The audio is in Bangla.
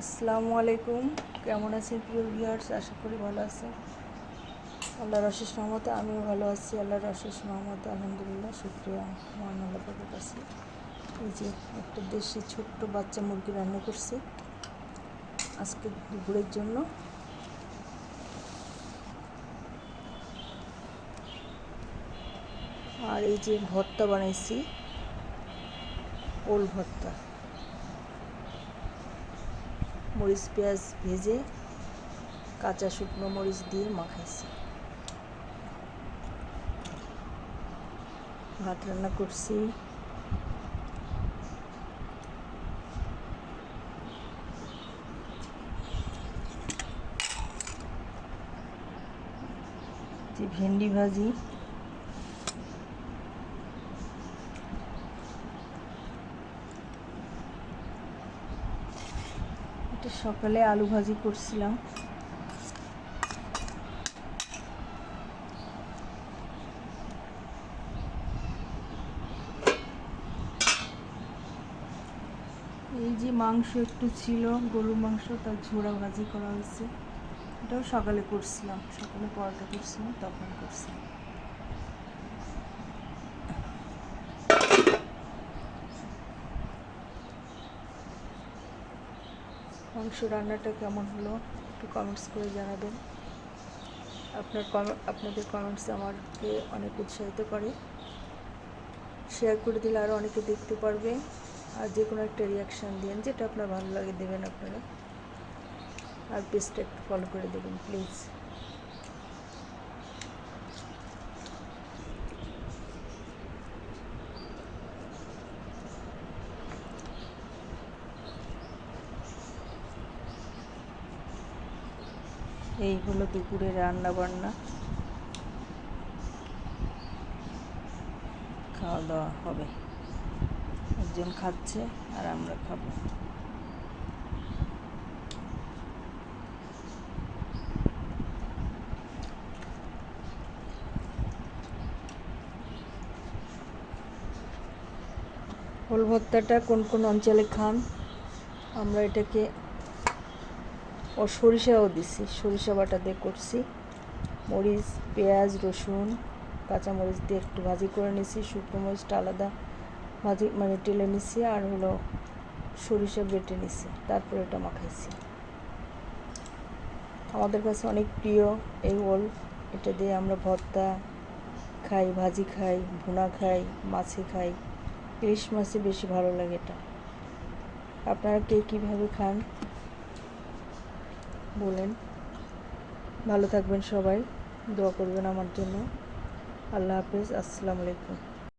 আসসালামু আলাইকুম। কেমন আছেন প্রিয় ভিউয়ার্স আশা করি ভালো আছেন। আল্লাহর অশেষ রহমতে আমিও ভালো আছি। আল্লাহর অশেষ রহমতে আলহামদুলিল্লাহ, শুক্রিয়া। মহান আল্লাহ কাছে। এই যে একটা দেশি ছোট্ট বাচ্চা মুরগি রান্না করছি। আজকে দুপুরের জন্য। আর এই যে ভর্তা বানাইছি। ওল ভর্তা। মরিচ পেঁয়াজ ভেজে কাঁচা শুকনো মরিচ দিয়ে মাখাইছি। ভাত রান্না করছি। ভেন্ডি ভাজি। এটা সকালে আলু ভাজি করছিলাম। এই যে মাংস একটু ছিল, গরুর মাংস, তার ঝোড়া ভাজি করা হয়েছে। এটাও সকালে করছিলাম, সকালে পরোটা করছিলাম, তখন করছিলাম। মাংস রান্নাটা কেমন হলো একটু কমেন্টস করে জানাবেন। আপনার কম- আপনাদের কমেন্টস আমাকে অনেক উৎসাহিত করে। শেয়ার করে দিলে আরও অনেকে দেখতে পারবে। আর যে কোনো একটা রিয়াকশান দিন যেটা আপনার ভালো লাগে দেবেন আপনারা। আর পেজটা একটু ফলো করে দেবেন প্লিজ এই হলো দুপুরে রান্না বান্না খাওয়া দাওয়া হবে। একজন খাচ্ছে আর আমরা খাব। ওল ভর্তাটা কোন কোন অঞ্চলে খান? আমরা এটাকে ও সরিষাও দিছি, সরিষা বাটা দিয়ে করছি। মরিচ, পেঁয়াজ, রসুন, কাঁচামরিচ দিয়ে একটু ভাজি করে নিছি, শুকনো মরিচটা আলাদা ভাজি মানে টেলে নিছি আর হলো সরিষা বেটে নিছি, তারপরে এটা মাখাইছি। আমাদের কাছে অনেক প্রিয় এই ওল, এটা দিয়ে আমরা ভর্তা খাই, ভাজি খাই, ভুনা খাই, মাছে খাই, ইলিশ মাছে বেশি ভালো লাগে এটা। আপনারা কে কীভাবে খান? বলেন। ভালো থাকবেন সবাই দোয়া করবেন আমার জন্য। আল্লাহ হাফিজ আসসালামু আলাইকুম।